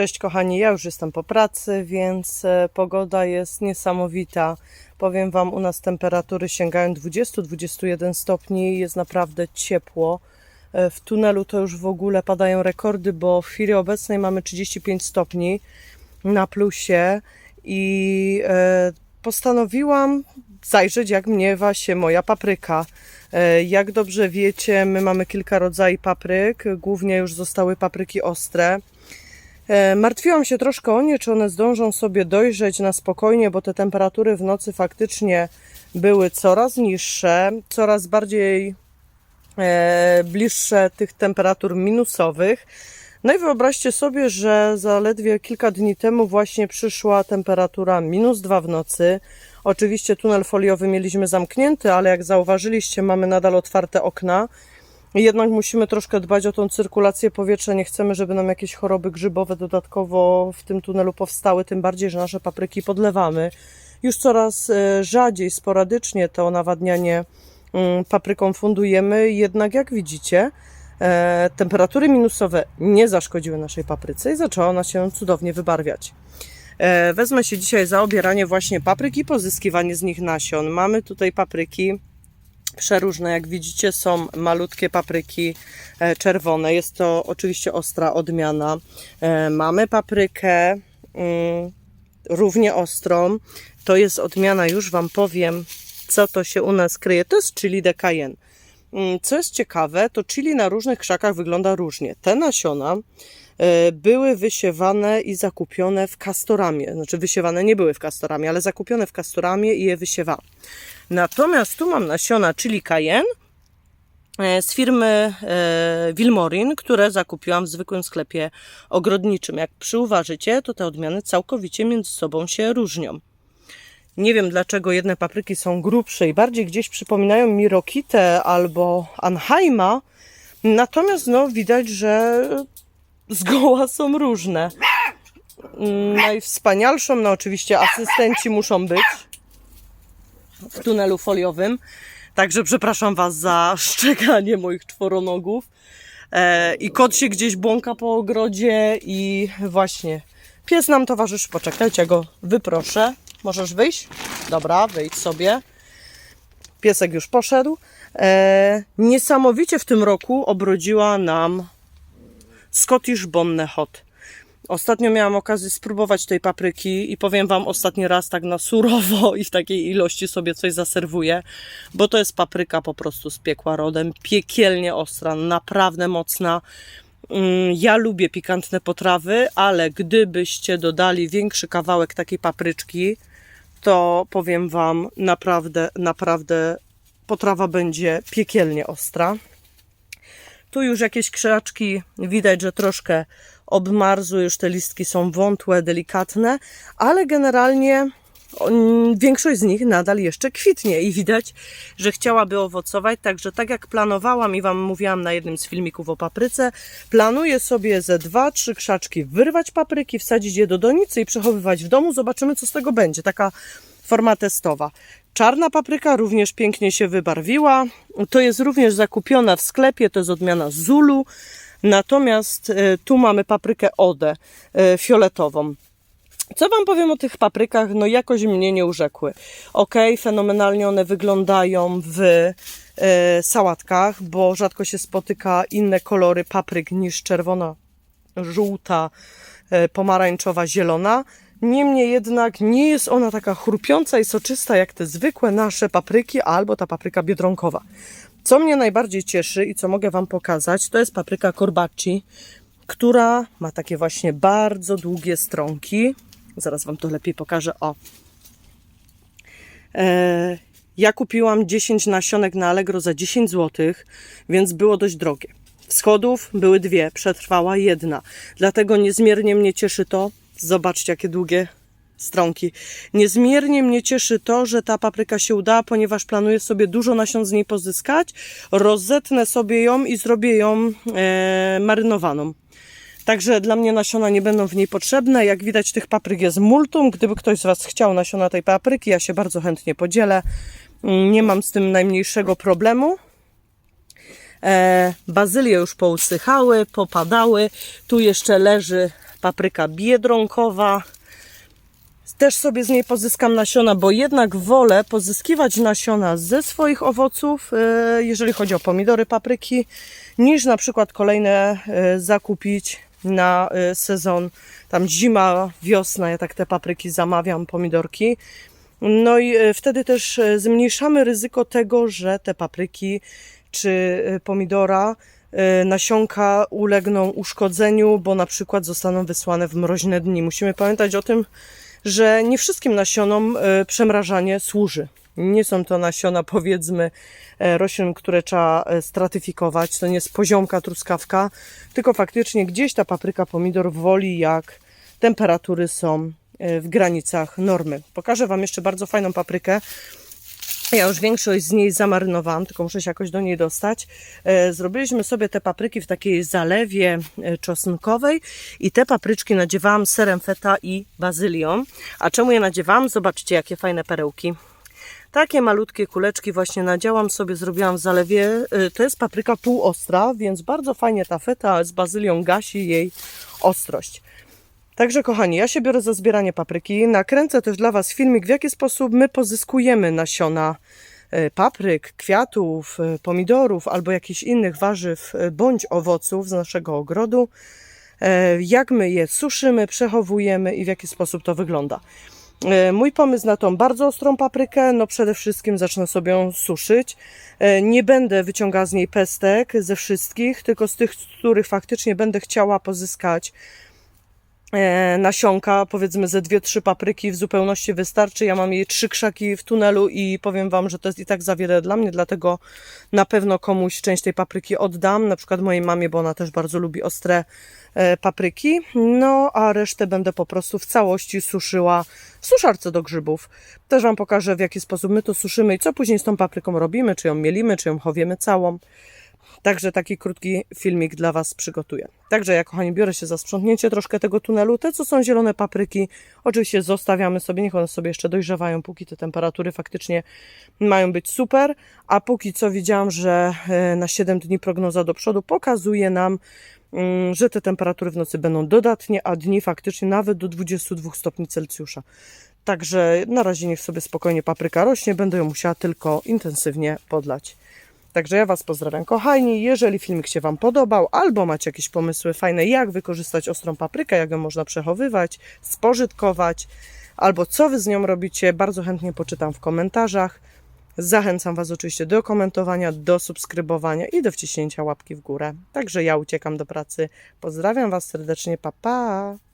Cześć kochani, ja już jestem po pracy, więc e, pogoda jest niesamowita. Powiem Wam, u nas temperatury sięgają 20-21 stopni, jest naprawdę ciepło. E, W tunelu to już w ogóle padają rekordy, bo w chwili obecnej mamy 35 stopni na plusie i e, postanowiłam zajrzeć, jak miewa się moja papryka. Jak dobrze wiecie, my mamy kilka rodzajów papryk, głównie już zostały papryki ostre. E, Martwiłam się troszkę o nie, czy one zdążą sobie dojrzeć na spokojnie, bo te temperatury w nocy faktycznie były coraz niższe, coraz bardziej e, bliższe tych temperatur minusowych. No i wyobraźcie sobie, że zaledwie kilka dni temu właśnie przyszła temperatura minus 2 w nocy. Oczywiście tunel foliowy mieliśmy zamknięty, ale jak zauważyliście, mamy nadal otwarte okna. Jednak musimy troszkę dbać o tą cyrkulację powietrza. Nie chcemy, żeby nam jakieś choroby grzybowe dodatkowo w tym tunelu powstały, tym bardziej, że nasze papryki podlewamy. Już coraz e, rzadziej, sporadycznie to nawadnianie mm, papryką fundujemy, jednak jak widzicie, e, temperatury minusowe nie zaszkodziły naszej papryce i zaczęła ona się cudownie wybarwiać. E, Wezmę się dzisiaj za obieranie właśnie papryk i pozyskiwanie z nich nasion. Mamy tutaj papryki przeróżne. Jak widzicie, są malutkie papryki e, czerwone. Jest to oczywiście ostra odmiana. E, Mamy paprykę mm, równie ostrą. To jest odmiana, już Wam powiem, co to się u nas kryje. To jest chili de cayenne. Mm, Co jest ciekawe, to chili na różnych krzakach wygląda różnie. Te nasiona e, były wysiewane i zakupione w kastoramie. Znaczy wysiewane nie były w kastoramie, ale zakupione w kastoramie i je wysiewałam. Natomiast tu mam nasiona chili cayenne e, z firmy e, Wilmorin, które zakupiłam w zwykłym sklepie ogrodniczym. Jak przyuważycie, to te odmiany całkowicie między sobą się różnią. Nie wiem dlaczego jedne papryki są grubsze i bardziej gdzieś przypominają mi Rokitę albo Anheima, natomiast no widać, że zgoła są różne. Mm, Najwspanialszą, no oczywiście asystenci muszą być w tunelu foliowym. Także przepraszam Was za szczekanie moich czworonogów. E, I kot się gdzieś błąka po ogrodzie i właśnie pies nam towarzyszy. Poczekajcie, ja go wyproszę. Możesz wyjść? Dobra, wyjdź sobie. Piesek już poszedł. E, niesamowicie w tym roku obrodziła nam Scottish Bonne Hot. Ostatnio miałam okazję spróbować tej papryki i powiem Wam ostatni raz tak na surowo i w takiej ilości sobie coś zaserwuję, bo to jest papryka po prostu z piekła rodem, piekielnie ostra, naprawdę mocna. Mm, Ja lubię pikantne potrawy, ale gdybyście dodali większy kawałek takiej papryczki, to powiem Wam naprawdę, naprawdę potrawa będzie piekielnie ostra. Tu już jakieś krzaczki widać, że troszkę obmarzły, już te listki są wątłe, delikatne, ale generalnie on- większość z nich nadal jeszcze kwitnie i widać, że chciałaby owocować, także tak jak planowałam i Wam mówiłam na jednym z filmików o papryce, planuję sobie ze dwa, trzy krzaczki wyrwać papryki, wsadzić je do donicy i przechowywać w domu, zobaczymy co z tego będzie, taka forma testowa. Czarna papryka również pięknie się wybarwiła. To jest również zakupiona w sklepie, to jest odmiana Zulu. Natomiast e, tu mamy paprykę Ode e, fioletową. Co Wam powiem o tych paprykach? No jakoś mnie nie urzekły. Ok, fenomenalnie one wyglądają w e, sałatkach, bo rzadko się spotyka inne kolory papryk niż czerwona, żółta, pomarańczowa, zielona. Niemniej jednak nie jest ona taka chrupiąca i soczysta jak te zwykłe nasze papryki albo ta papryka biedronkowa. Co mnie najbardziej cieszy i co mogę Wam pokazać, to jest papryka corbacci, która ma takie właśnie bardzo długie stronki. Zaraz Wam to lepiej pokażę. O. E, ja kupiłam 10 nasionek na Allegro za 10 zł, więc było dość drogie. Wschodów były dwie, przetrwała jedna. Dlatego niezmiernie mnie cieszy to. Zobaczcie, jakie długie stronki. Niezmiernie mnie cieszy to, że ta papryka się udała, ponieważ planuję sobie dużo nasion z niej pozyskać. Rozetnę sobie ją i zrobię ją e, marynowaną. Także dla mnie nasiona nie będą w niej potrzebne. Jak widać, tych papryk jest multum. Gdyby ktoś z Was chciał nasiona tej papryki, ja się bardzo chętnie podzielę. Nie mam z tym najmniejszego problemu. E, bazylie już pousychały, popadały. Tu jeszcze leży papryka biedronkowa. Też sobie z niej pozyskam nasiona, bo jednak wolę pozyskiwać nasiona ze swoich owoców, e, jeżeli chodzi o pomidory, papryki, niż na przykład kolejne e, zakupić na e, sezon, tam zima, wiosna, ja tak te papryki zamawiam, pomidorki. No i wtedy też zmniejszamy ryzyko tego, że te papryki czy pomidora, nasionka ulegną uszkodzeniu, bo na przykład zostaną wysłane w mroźne dni. Musimy pamiętać o tym, że nie wszystkim nasionom e, przemrażanie służy. Nie są to nasiona, powiedzmy, e, roślin, które trzeba e, stratyfikować. To nie jest poziomka truskawka, tylko faktycznie gdzieś ta papryka, pomidor woli, jak temperatury są w granicach normy. Pokażę Wam jeszcze bardzo fajną paprykę. Ja już większość z niej zamarynowałam, tylko muszę się jakoś do niej dostać. E, Zrobiliśmy sobie te papryki w takiej zalewie e, czosnkowej i te papryczki nadziewałam serem feta i bazylią. A czemu je nadziewałam? Zobaczcie, jakie fajne perełki. Takie malutkie kuleczki właśnie nadziałam sobie, zrobiłam w zalewie. E, To jest papryka półostra, więc bardzo fajnie ta feta z bazylią gasi jej ostrość. Także kochani, ja się biorę za zbieranie papryki. Nakręcę też dla Was filmik, w jaki sposób my pozyskujemy nasiona e, papryk, kwiatów, e, pomidorów albo jakichś innych warzyw e, bądź owoców z naszego ogrodu. Jak my je suszymy, przechowujemy i w jaki sposób to wygląda. Mój pomysł na tą bardzo ostrą paprykę, no przede wszystkim zacznę sobie ją suszyć. Nie będę wyciągała z niej pestek ze wszystkich, tylko z tych, z których faktycznie będę chciała pozyskać nasionka, powiedzmy ze dwie, trzy papryki w zupełności wystarczy. Ja mam jej trzy krzaki w tunelu i powiem Wam, że to jest i tak za wiele dla mnie, dlatego na pewno komuś część tej papryki oddam, na przykład mojej mamie, bo ona też bardzo lubi ostre e, papryki. No, a resztę będę po prostu w całości suszyła w suszarce do grzybów. Też Wam pokażę, w jaki sposób my to suszymy i co później z tą papryką robimy, czy ją mielimy, czy ją chowiemy całą. Także taki krótki filmik dla Was przygotuję. Także ja, kochani, biorę się za sprzątnięcie troszkę tego tunelu. Te, co są zielone papryki, oczywiście zostawiamy sobie, niech one sobie jeszcze dojrzewają, póki te temperatury faktycznie mają być super. A póki co widziałam, że e, na 7 dni prognoza do przodu pokazuje nam, mm, że te temperatury w nocy będą dodatnie, a dni faktycznie nawet do 22 stopni Celsjusza. Także na razie niech sobie spokojnie papryka rośnie, będę ją musiała tylko intensywnie podlać. Także ja Was pozdrawiam, kochani. Jeżeli filmik się Wam podobał, albo macie jakieś pomysły fajne, jak wykorzystać ostrą paprykę, jak ją można przechowywać, spożytkować, albo co Wy z nią robicie, bardzo chętnie poczytam w komentarzach. Zachęcam Was oczywiście do komentowania, do subskrybowania i do wciśnięcia łapki w górę. Także ja uciekam do pracy. Pozdrawiam Was serdecznie, pa pa!